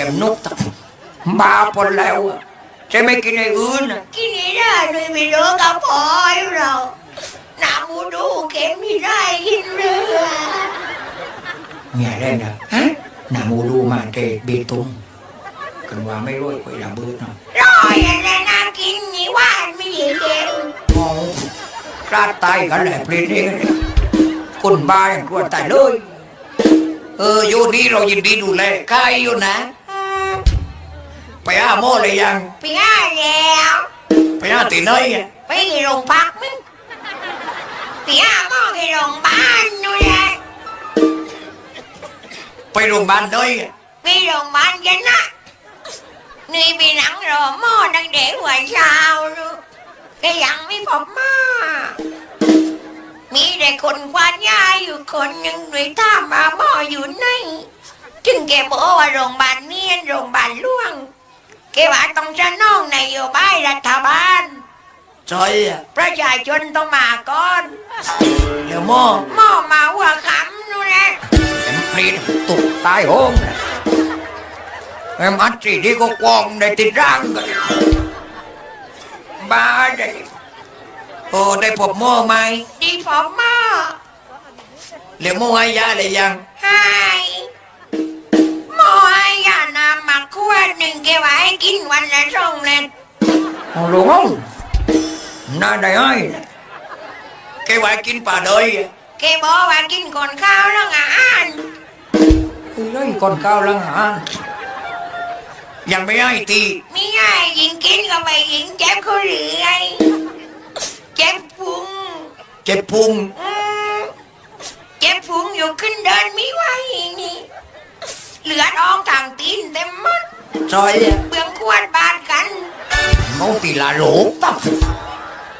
ก็บนกตักบ้าปนแล้วอะจะไม่กินไอ้อื่นอะกินไม่ได้ด้วยไม่รู้กับพอยเราหนามูดูเก็บไม่ได้กินเรือเนี่ยได้นะฮะหนามูดูมาเตะเบตุงกันว่าไม่รู้ไอ้ระเบิดเนาะร้อยอะไรน่ากินนี่หว่านไม่ได้เค็มมองกล้าตายกันแหละเพลงนี้คนบ้าอย่างกลัวตายเลยเอออยู่นี่เรายินดีดูแลใครอยู่นะไป หาหมอเลยยัง ไปง่ายแล้วไปหาตีไหนอะไปโรงพักมึงไปหาหมอที่โรงพยาบาลนู่นแหละไปโรงพยาบาลไหนอะไปโรงพยาบาลกันนะนี่ไปหนังรอหมอตั้งแต่หัวเช้าลูกก็ยังไม่พบหมามีแต่คนกวาดยาอยู่คนหนึ่งเลยถามมาหมออยู่ไหนจึงแกบอกว่าโรงพยาบาลเนียนโรงพยาบาลล่วงแกว่าต้องจะน้องนโยบายรัฐบาลใช่อะประชาชนต้องมาก่อนเดี๋ยวหมอหมอมาหัวขำนู่นแหละแอมพลีนตกตายโหงนะแอมอัดสีที่ก็กวองในติดร่างกันบ้าได้โอ้ได้พบหมอไหมดีพอหมอเหลือหมอให้ยาเลยยังให้ห ได้ให้นะแกไว้กินป่าเลยอะแกบอกว่ากินก่อนข้าวแล้วงานเฮ้ยคนก้าวลังหายังไม่ให้ตีไม่ให้ยิงกินก็ไปยิงเจ็บเขาเรื่อยเจ็บพุงเจ็บพุงอืมเจ็บพุงอยู่ขึ้นเดินไม่ไหวนี่เลือดออกทางตีนเต็มหมดซอยอะเบื้องขวดบาดกันเขาตีลาโหลตับ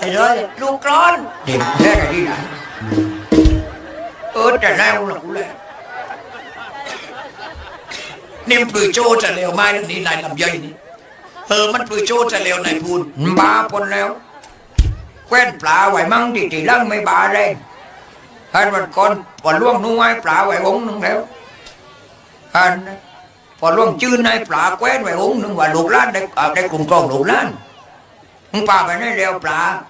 ดหนึ่งอย่าเลยกีกายาทานนั่นแหละไอ้นี่ไม่รู้เรื่องเลยพืชโลกกินยาทานให้ไหมกินยาทานก็ไม่ให้ปีห้าหมอบานดึงหมอบานก็ใ